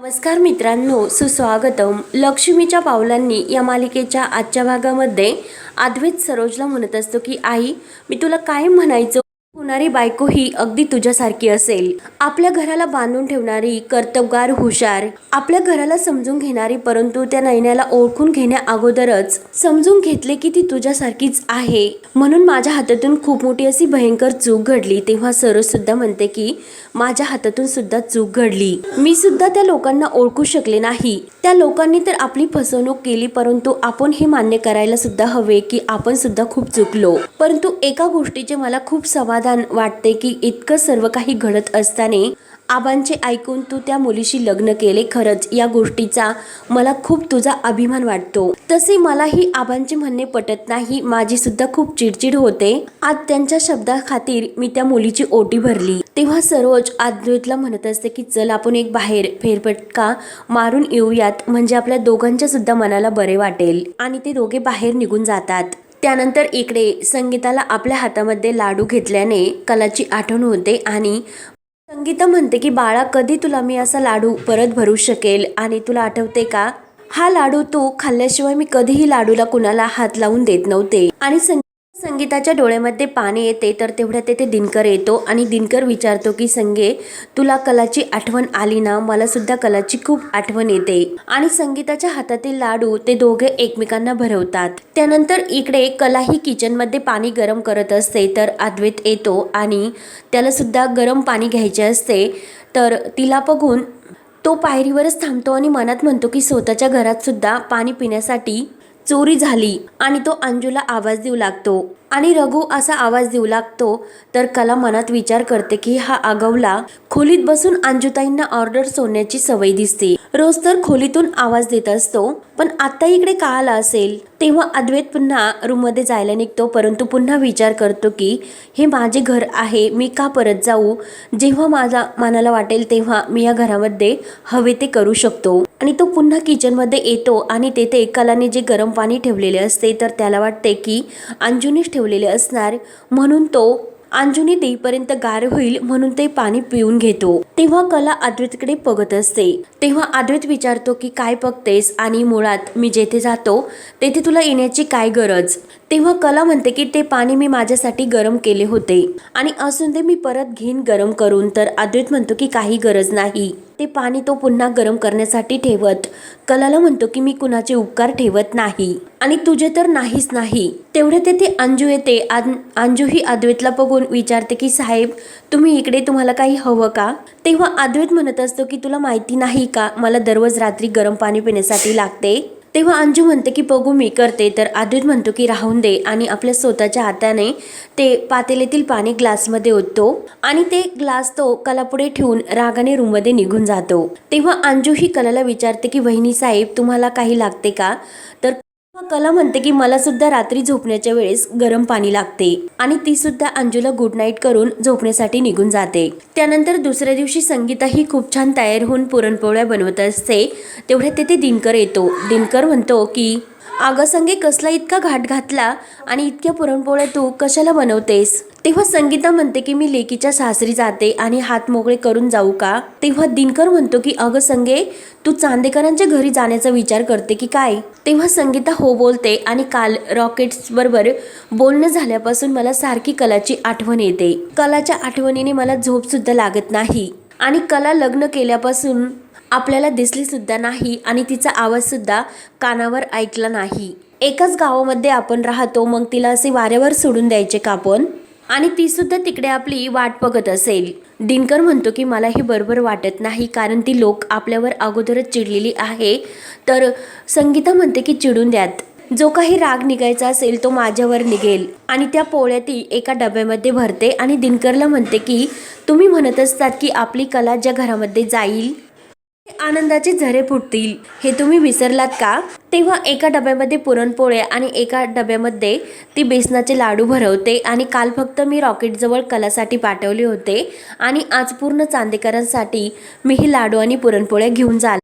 नमस्कार मित्रांनो सुस्वागतम. लक्ष्मीच्या पावलांनी या मालिकेच्या आजच्या भागामध्ये अद्वैत सरोजला म्हणत असतो की आई मी तुला काय म्हणायचं? होणारी बायको ही अगदी तुझ्यासारखी असेल. आपल्या घराला बांधून ठेवणारी कर्तबगार हुशार आपल्या घराला समजून घेणारी परंतु त्या नैन्याला ओळखून घेण्या अगोदरच समजून घेतले की ती तुझ्यासारखीच आहे. म्हणून माझ्या हातातून खूप मोठी अशी भयंकर चूक घडली तेव्हा सरोज सुद्धा म्हणते की माझ्या हातातून सुद्धा चूक घडली. मी सुद्धा त्या लोकांना ओळखू शकले नाही. त्या लोकांनी तर आपली फसवणूक केली परंतु आपण हे मान्य करायला सुद्धा हवे की आपण सुद्धा खूप चुकलो. परंतु एका गोष्टीचे मला खूप समाधान वाटते की इतकं सर्व काही घडत असताना आबांचे ऐकून तू त्या मुलीशी लग्न केले. खरंच या गोष्टीचा मला खूप तुझा अभिमान वाटतो. तसे मलाही आबांचे म्हणणे पटत नाही. माझी सुद्धा खूप चिडचिड होते. आज त्यांच्या शब्दाखातीर मी त्या मुलीची ओटी भरली. तेव्हा सरोज अद्वैतला म्हणत असते की चल आपण एक बाहेर फेरफटका मारून येऊयात. म्हणजे आपल्या दोघांच्या सुद्धा मनाला बरे वाटेल. आणि ते दोघे बाहेर निघून जातात. त्यानंतर इकडे संगीताला आपल्या हातामध्ये लाडू घेतल्याने कलाची आठवण होते आणि संगीता म्हणते की बाळा कधी तुला मी असा लाडू परत भरू शकेल आणि तुला आठवते का? हा लाडू तू खाल्ल्याशिवाय मी कधीही लाडूला कुणाला हात लावून देत नव्हते. आणि संग- संगीताच्या डोळ्यामध्ये पाणी येते तर तेवढ्या तेथे दिनकर येतो आणि दिनकर विचारतो की संगे तुला कलाची आठवण आली ना? मला सुद्धा कलाची खूप आठवण येते. आणि संगीताच्या हातातील लाडू ते दोघे एकमेकांना भरवतात. त्यानंतर इकडे कला ही किचनमध्ये पाणी गरम करत असते तर अद्वैत येतो आणि त्याला सुद्धा गरम पाणी घ्यायचे असते. तर तिला बघून तो पायरीवरच थांबतो आणि मनात म्हणतो की स्वतःच्या घरात सुद्धा पाणी पिण्यासाठी चोरी झाली आणि तो अंजूला आवाज देऊ लागतो. आणि रघु असा आवाज देऊ लागतो तर कला मनात विचार करते की हा आगवला खोलीत बसून अंजुताईंना ऑर्डर सोडण्याची सवय दिसते. रोज तर खोलीतून आवाज देत असतो पण आता इकडे का आला असेल? तेव्हा अद्वैत पुन्हा रूममध्ये जायला निघतो परंतु पुन्हा विचार करतो की हे माझे घर आहे मी का परत जाऊ? जेव्हा माझा मनाला वाटेल तेव्हा मी या घरामध्ये हवे ते करू शकतो. आणि तो पुन्हा किचनमध्ये येतो आणि तेथे कलाने जे गरम पाणी ठेवलेले असते तर त्याला वाटते की अंजुनीच ठेवलेले असणार. म्हणून तो अंजुनी देईपर्यंत गार होईल म्हणून ते पाणी पिऊन घेतो. तेव्हा कला अद्वैतकडे बघत असते. तेव्हा अद्वैत विचारतो की काय बघतेस? आणि मुळात मी जेथे जातो तेथे तुला येण्याची काय गरज? तेव्हा कला म्हणते की ते पाणी मी माझ्यासाठी गरम केले होते. आणि असून ते मी परत घेईन गरम करून. तर अद्वैत म्हणतो की काही गरज नाही. ते पाणी तो पुन्हा गरम करण्यासाठी ठेवत. कलाला म्हणतो की मी कुणाचे उपकार ठेवत नाही. आणि तुझे तर नाहीच नाही. तेवढे तेथे अंजू येते. अंजू ही अद्वैतला बघून विचारते की साहेब तुम्ही इकडे तुम्हाला काही हवं का? तेव्हा अद्वैत म्हणत असतो की तुला माहिती नाही का? मला दररोज रात्री गरम पाणी पिण्यासाठी लागते. तेव्हा अंजू म्हणते की बघू मी करते. तर आदित म्हणतो की राहून दे. आणि आपल्या स्वतःच्या हाताने ते पातेलीतील पाणी ग्लासमध्ये ओततो आणि ते ग्लास तो कलापुढे ठेवून रागाने रूममध्ये निघून जातो. तेव्हा अंजू ही कलाला विचारते की वहिनी साहेब तुम्हाला काही लागते का? तर कला म्हणते की मला सुद्धा रात्री झोपण्याच्या वेळेस गरम पाणी लागते आणि ती सुद्धा अंजूला गुड नाईट करून झोपण्यासाठी निघून जाते. त्यानंतर दुसऱ्या दिवशी संगीता ही खूप छान तयार होऊन पुरणपोळ्या बनवत असते. तेवढ्यात तेथे दिनकर येतो. दिनकर म्हणतो की अगं संगे कसला इतका घाट घातला आणि इतक्या पुरणपोळ्या तू कशाला बनवतेस? तेव्हा संगीता म्हणते की मी लेकीच्या सासरी जाते आणि हात मोकळे करून जाऊ का? तेव्हा दिनकर म्हणतो की अगं संगे तू चांदेकरांच्या घरी जाण्याचा विचार करते की काय? तेव्हा संगीता हो बोलते आणि काल रॉकेट्स बरोबर बोलणं झाल्यापासून मला सारखी कलाची आठवण येते. कलाच्या आठवणीने मला झोप सुद्धा लागत नाही. आणि कला लग्न केल्यापासून आपल्याला दिसली सुद्धा नाही आणि तिचा आवाज सुद्धा कानावर ऐकला नाही. एकाच गावामध्ये आपण राहतो मग तिला असे वाऱ्यावर सोडून द्यायचे का आपण? आणि ती सुद्धा तिकडे आपली वाट बघत असेल. दिनकर म्हणतो की मला हे बरोबर वाटत नाही कारण ती लोक आपल्यावर अगोदरच चिडलेली आहे. तर संगीता म्हणते की चिडून द्यात. जो काही राग निघायचा असेल तो माझ्यावर निघेल. आणि त्या पोळ्या ती एका डब्यामध्ये भरते आणि दिनकरला म्हणते की तुम्ही म्हणत असतात की आपली कला ज्या घरामध्ये जाईल आनंदाचे झरे फुटतील हे तुम्ही विसरलात का? तेव्हा एका डब्यामध्ये पुरणपोळ्या आणि एका डब्यामध्ये ती बेसनाचे लाडू भरवते आणि काल फक्त मी रॉकेटजवळ कलासाठी पाठवले होते आणि आज पूर्ण चांदेकरांसाठी मी हे लाडू आणि पुरणपोळ्या घेऊन जाल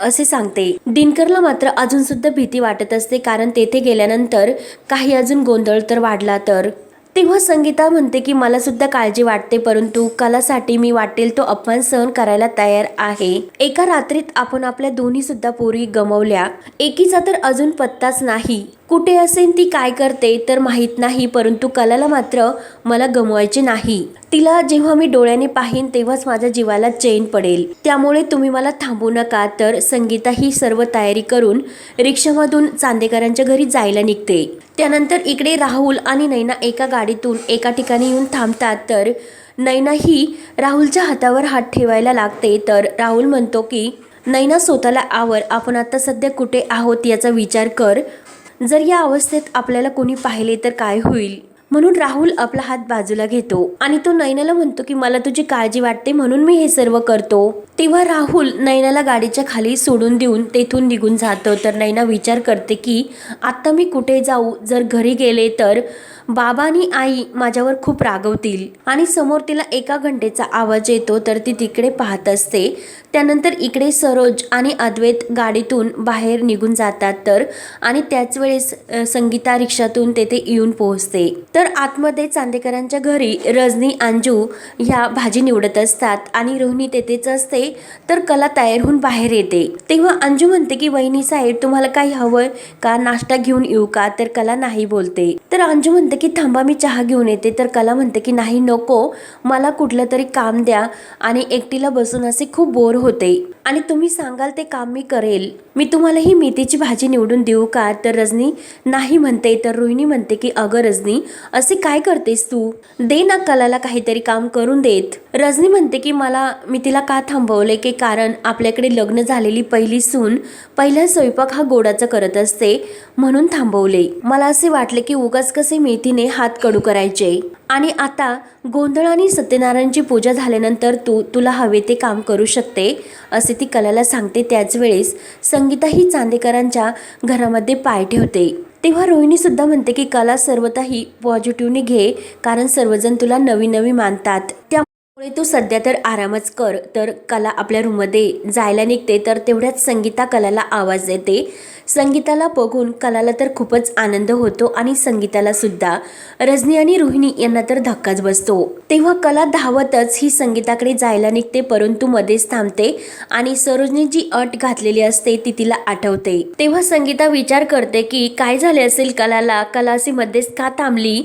असे सांगते. दिनकरला मात्र अजून सुद्धा भीती वाटत असते कारण तेथे गेल्यानंतर काही अजून गोंधळ तर वाढला तर. तेव्हा संगीता म्हणते की मला सुद्धा काळजी वाटते परंतु कलासाठी मी वाटेल तो अपमान सहन करायला तयार आहे. एका रात्रीत आपण आपल्या दोन्ही सुद्धा पोरी गमवल्या. एकीचा तर अजून पत्ताच नाही. कुठे असेल ती काय करते तर माहीत नाही परंतु कलाला मात्र मला गमवायचे नाही. तिला जेव्हा मी डोळ्याने पाहीन तेव्हाच माझ्या जीवाला चैन पडेल. त्यामुळे तुम्ही मला थांबू नका तर संगीता ही सर्व तयारी करून रिक्षामधून चांदेकरांच्या घरी जायला निघते. त्यानंतर इकडे राहुल आणि नैना एका गाडीतून एका ठिकाणी येऊन थांबतात तर नैना ही राहुलच्या हातावर हात ठेवायला लागते तर राहुल म्हणतो की नैना स्वतःला आवर आपण आता सध्या कुठे आहोत याचा विचार कर. जर या अवस्थेत आपल्याला कोणी पाहिले तर काय होईल? म्हणून राहुल आपला हात बाजूला घेतो आणि तो नैनाला म्हणतो की मला तुझी काळजी वाटते म्हणून मी हे सर्व करतो. तेव्हा राहुल नैनाला गाडीच्या खाली सोडून देऊन तेथून निघून जातो. तर नैना विचार करते की आत्ता मी कुठे जाऊ? जर घरी गेले तर बाबा आणि आई माझ्यावर खूप रागवतील आणि समोर तिला एका घंटेचा आवाज येतो तर ती तिकडे पाहत असते. त्यानंतर इकडे सरोज आणि अद्वैत गाडीतून बाहेर निघून जातात तर आणि त्याच वेळेस संगीता रिक्षातून तेथे येऊन पोहोचते. तर आतमध्ये चांदेकरांच्या घरी रजनी अंजू ह्या भाजी निवडत असतात आणि रोहिणी तेथेच असते तर कला तयार होऊन बाहेर येते. तेव्हा अंजू म्हणते की वहिनी साहेब तुम्हाला काही हवंय का? नाश्ता घेऊन येऊ का? तर कला नाही बोलते. तर अंजू म्हणते की थांबा मी चहा घेऊन येते. तर कला म्हणते की नाही नको. मला कुठलं तरी काम द्या. आणि एकटीला बसून असे खूप बोर होते. आणि तुम्ही सांगाल ते काम मी करेल. मी तुम्हाला ही मेथीची भाजी निवडून देऊ का? तर रजनी नाही म्हणते तर रोहिणी म्हणते की अगं रजनी असे काय करतेस तू? दे ना कलाला काहीतरी काम करून देत. रजनी म्हणते की मला मी तिला का थांबवले की कारण आपल्याकडे लग्न झालेली पहिली सून पहिला स्वयंपाक हा गोडाचा करत असते म्हणून थांबवले. मला असे वाटले की उगाच कसे मेथीने हात कडू करायचे. आणि आता गोंधळ आणि सत्यनारायणची पूजा झाल्यानंतर तू तुला हवे ते काम करू शकते असे ती कलाला सांगते. त्याच वेळेस संगीता ही चांदेकरांच्या घरामध्ये पाय ठेवते. तेव्हा रोहिणीसुद्धा म्हणते की कला सर्वताही पॉझिटिव्हने घे कारण सर्वजण तुला नवी नवी मानतात. त्यामुळे तू सध्या तर आरामच कर. तर कला आपल्या रूममध्ये जायला निघते तर तेवढ्याच संगीता कलाला आवाज देते. संगीताला बघून कलाला तर खूपच आनंद होतो आणि संगीताला सुद्धा. रजनी आणि रोहिणी यांना तर धक्काच बसतो. तेव्हा कला धावतच ही संगीताकडे जायला निघते परंतु मध्येच थांबते आणि सरोजने जी अट घातलेली असते ती तिला आठवते. तेव्हा संगीता विचार करते की काय झाले असेल कलाला? कला मध्येच का थांबली?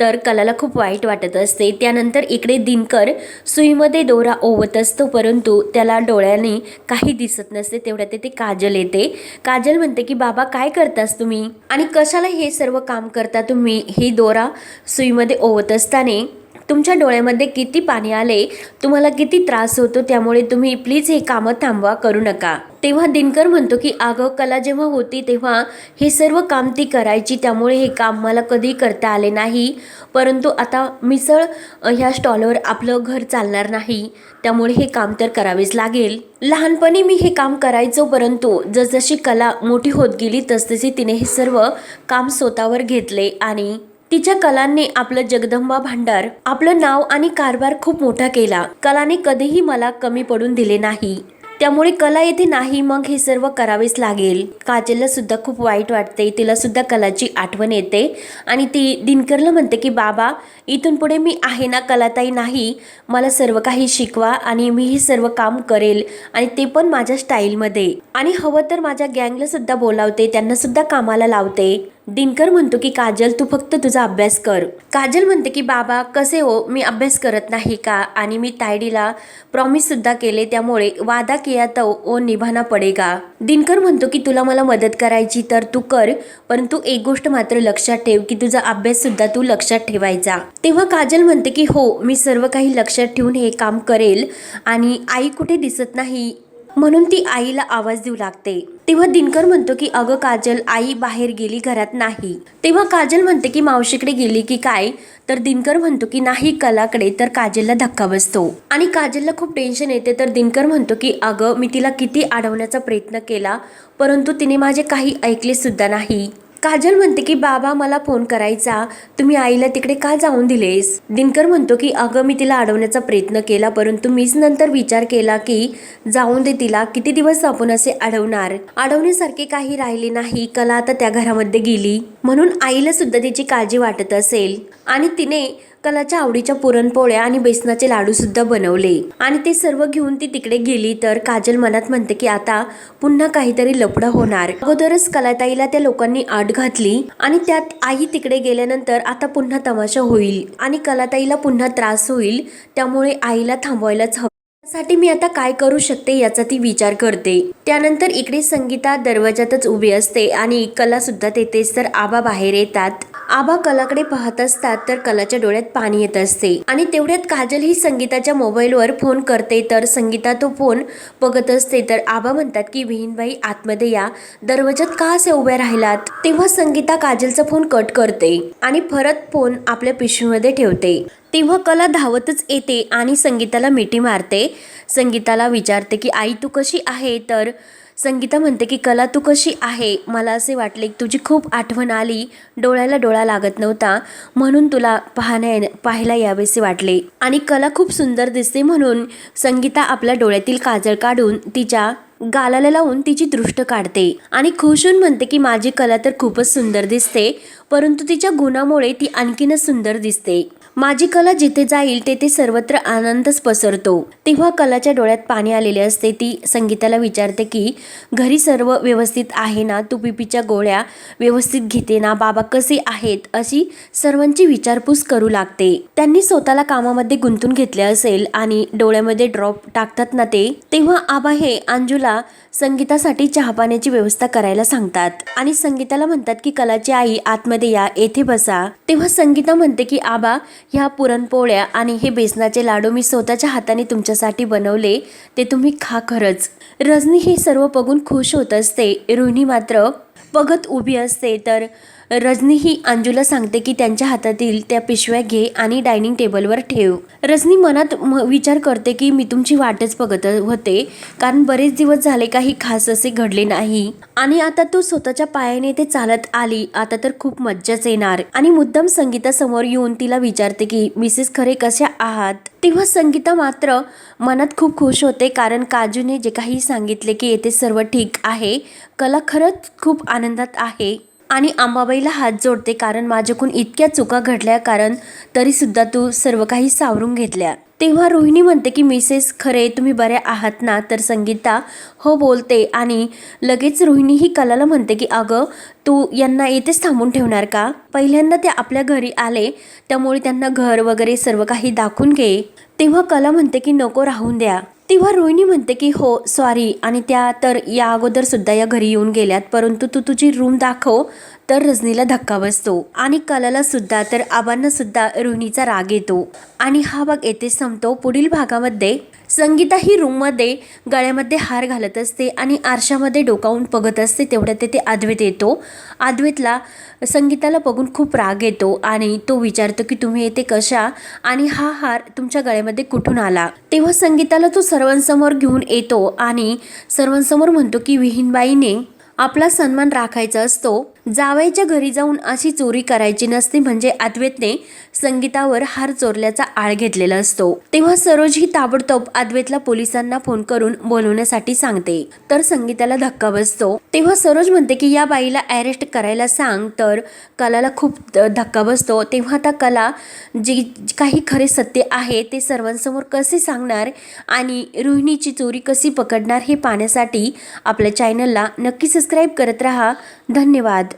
तर कलाला खूप वाईट वाटत असते. त्यानंतर इकडे दिनकर सुईमध्ये दोरा ओवत असतो परंतु त्याला डोळ्याने काही दिसत नसते तेवढ्या ते काजल येते. काजल म्हणते की बाबा काय करतास तुम्ही? आणि कशाला हे सर्व काम करता तुम्ही? ही दोरा सुईमध्ये ओवत असताना तुमच्या डोळ्यामध्ये किती पाणी आले तुम्हाला किती त्रास होतो त्यामुळे तुम्ही प्लीज हे कामं थांबवा करू नका. तेव्हा दिनकर म्हणतो की अगं कला जेव्हा होती तेव्हा हे सर्व काम ती करायची त्यामुळे हे काम मला कधी करता आले नाही. परंतु आता मिसळ ह्या स्टॉलवर आपलं घर चालणार नाही त्यामुळे हे काम तर करावेच लागेल. लहानपणी मी हे काम करायचो परंतु जसजशी कला मोठी होत गेली तसतशी तिने हे सर्व काम स्वतःवर घेतले आणि तिच्या कलांनी आपलं जगदंबा भांडार आपलं नाव आणि कारभार खूप मोठा केला. कलाने कधीही मला कमी पडून दिले नाही. त्यामुळे कला येथे नाही मग हे सर्व करावेच लागेल. काजलला सुद्धा खूप वाईट वाटते. तिला सुद्धा कलाची आठवण येते. आणि ती दिनकरला म्हणते की बाबा इथून पुढे मी आहे ना कलाताई नाही. मला सर्व काही शिकवा आणि मी हे सर्व काम करेल आणि ते पण माझ्या स्टाईलमध्ये आणि हवं तर माझ्या गँगला सुद्धा बोलावते. त्यांना सुद्धा कामाला लावते. दिनकर म्हणतो की काजल तू फक्त तुझा अभ्यास कर. काजल म्हणते की बाबा कसे हो? मी अभ्यास करत नाही का? आणि मी तायडीला प्रॉमिस सुद्धा केले त्यामुळे वादा किया तो ओ निभाना पडेगा. दिनकर म्हणतो की तुला मला मदत करायची तर तू कर परंतु एक गोष्ट मात्र लक्षात ठेव की तुझा अभ्यास सुद्धा तू लक्षात ठेवायचा. तेव्हा काजल म्हणते की हो मी सर्व काही लक्षात ठेवून हे काम करेल आणि आई कुठे दिसत नाही म्हणून ती आईला आवाज देऊ लागते. तेव्हा दिनकर म्हणतो की अगं काजल आई बाहेर गेली घरात नाही. तेव्हा काजल म्हणते की मावशीकडे गेली की काय? तर दिनकर म्हणतो की नाही कलाकडे. तर काजलला धक्का बसतो. आणि काजलला खूप टेन्शन येते. तर दिनकर म्हणतो की अगं मी तिला किती अडवण्याचा प्रयत्न केला परंतु तिने माझे काही ऐकले सुद्धा नाही. काजल म्हणते की बाबा मला फोन करायचा. तुम्ही आईला तिकडे का जाऊन दिलेस? दिनकर म्हणतो की अगं मी तिला अडवण्याचा प्रयत्न केला परंतु मीच नंतर विचार केला की जाऊन दे तिला. किती दिवस आपण असे अडवणार? अडवण्यासारखे काही राहिले नाही. कला आता त्या घरामध्ये गेली. म्हणून आईला सुद्धा तिची काळजी वाटत असेल. आणि तिने कलाच्या आवडीच्या पुरणपोळ्या आणि बेसनाचे लाडू सुद्धा बनवले. आणि ते सर्व घेऊन ती तिकडे गेली तर काजल मनात म्हणते की आता पुन्हा काहीतरी लपडं होणार. अगोदरच कलाताईला त्या लोकांनी आड घातली आणि त्यात आई तिकडे गेल्यानंतर आता पुन्हा तमाशा होईल आणि कलाताईला पुन्हा त्रास होईल त्यामुळे आईला थांबवायलाच हवं. साठी मी आता काय करू शकते याचा ती विचार करते. त्यानंतर इकडे संगीता दरवाजातच उभी असते आणि कला सुद्धा तेथेच तर आबा बाहेर येतात. आबा कलाकडे पाहत असतात तर कलाच्या डोळ्यात पाणी येत असते. आणि तेवढ्यात काजल ही संगीताच्या मोबाईलवर फोन करते तर संगीता तो फोन बघत असते तर आबा म्हणतात की विहीनबाई आतमध्ये या. दरवाजात का असे उभ्या राहिलात? तेव्हा संगीता काजलचा फोन कट करते आणि परत फोन आपल्या पिशवीमध्ये ठेवते. तेव्हा कला धावतच येते आणि संगीताला मिठी मारते. संगीताला विचारते की आई तू कशी आहे? तर संगीता म्हणते की कला तू कशी आहे? मला असे वाटले की तुझी खूप आठवण आली. डोळ्याला डोळा लागत नव्हता. म्हणून तुला पाहण्या पाहायला यावेसे वाटले. आणि कला खूप सुंदर दिसते म्हणून संगीता आपल्या डोळ्यातील काजळ काढून तिच्या गालाला लावून तिची दृष्ट काढते. आणि खुश होऊन म्हणते की माझी कला तर खूपच सुंदर दिसते. परंतु तिच्या गुणामुळे ती आणखीनच सुंदर दिसते. माझी कला जिथे जाईल तेथे सर्वत्र आनंदच पसरतो. तेव्हा कलाच्या डोळ्यात पाणी आलेले असते. ती संगीताला विचारते की घरी सर्व व्यवस्थित आहे ना? तू पिपीच्या गोळ्या व्यवस्थित घेते ना? बाबा कसे आहेत? अशी सर्वांची विचारपूस करू लागते. त्यांनी स्वतःला कामामध्ये गुंतून घेतले असेल आणि डोळ्यामध्ये ड्रॉप टाकतात ना ते तेव्हा आबा हे अंजूला संगीतासाठी चहा पाण्याची व्यवस्था करायला सांगतात. आणि संगीताला म्हणतात की कलाची आई आतमध्ये या येथे बसा. तेव्हा संगीता म्हणते की आबा ह्या पुरणपोळ्या आणि हे बेसनाचे लाडू मी स्वतःच्या हाताने तुमच्यासाठी बनवले ते तुम्ही खा खरंच. रजनी हे सर्व बघून खुश होत असते. रोहिणी मात्र बघत उभी असते तर रजनी ही अंजूला सांगते की त्यांच्या हातातील त्या पिशव्या घे आणि डायनिंग टेबलवर ठेव. रजनी मनात म- विचार करते की मी तुमची वाटच बघत होते कारण बरेच दिवस झाले काही खास असे घडले नाही. आणि आता तू स्वतःच्या पायाने ते चालत आली आता तर खूप मज्जाच येणार. आणि मुद्दाम संगीता समोर येऊन तिला विचारते की मिसेस खरे कशा आहात? तेव्हा संगीता मात्र मनात खूप खुश होते कारण काजूने जे काही सांगितले की येथे सर्व ठीक आहे. कला खरंच खूप आनंदात आहे. आणि आंबाबाईला हात जोडते कारण माझ्याकडून इतक्या चुका घडल्या कारण तरीसुद्धा तू सर्व काही सावरून घेतल्या. तेव्हा रोहिणी म्हणते की मिसेस खरे तुम्ही बऱ्या आहात ना तर संगीता हो बोलते. आणि लगेच रोहिणी ही कलाला म्हणते की अगं तू यांना येथेच थांबून ठेवणार का? पहिल्यांदा ते आपल्या घरी आले त्यामुळे त्यांना घर वगैरे सर्व काही दाखवून घे तेव्हा कला म्हणते की नको राहून द्या. तेव्हा रोहिणी म्हणते की हो सॉरी आणि त्या तर या अगोदर सुद्धा या घरी येऊन गेल्यात परंतु तू तुझी रूम दाखव तर रजनीला धक्का बसतो. आणि कलाला सुद्धा तर आबांना सुद्धा रोहिणीचा राग येतो. आणि हा भाग येथे संपतो. पुढील भागामध्ये संगीता ही रूममध्ये गळ्यामध्ये हार घालत असते आणि आरशामध्ये डोकावून बघत असते तेवढ्यात तेथे आद्वेत येतो. आद्वेतला संगीताला बघून खूप राग येतो आणि तो विचारतो की तुम्ही येते कशा? आणि हा हार तुमच्या गळ्यामध्ये कुठून आला? तेव्हा संगीताला तो सर्वांसमोर घेऊन येतो आणि सर्वांसमोर म्हणतो की विहीनबाईने आपला सन्मान राखायचा असतो. जावयाच्या घरी जाऊन अशी चोरी करायची नसते म्हणजे अद्वैतने संगीतावर हार चोरल्याचा आळ घेतलेला असतो. तेव्हा सरोज ही ताबडतोब अद्वैतला पोलिसांना फोन करून बोलवण्यासाठी सांगते. तर संगीताला धक्का बसतो. तेव्हा सरोज म्हणते की या बाईला अरेस्ट करायला सांग. तर कलाला खूप धक्का बसतो. तेव्हा आता कला जी काही खरे सत्य आहे ते सर्वांसमोर कसे सांगणार आणि रोहिणीची चोरी कशी पकडणार हे पाहण्यासाठी आपल्या चॅनलला नक्की सबस्क्राईब करत राहा. धन्यवाद.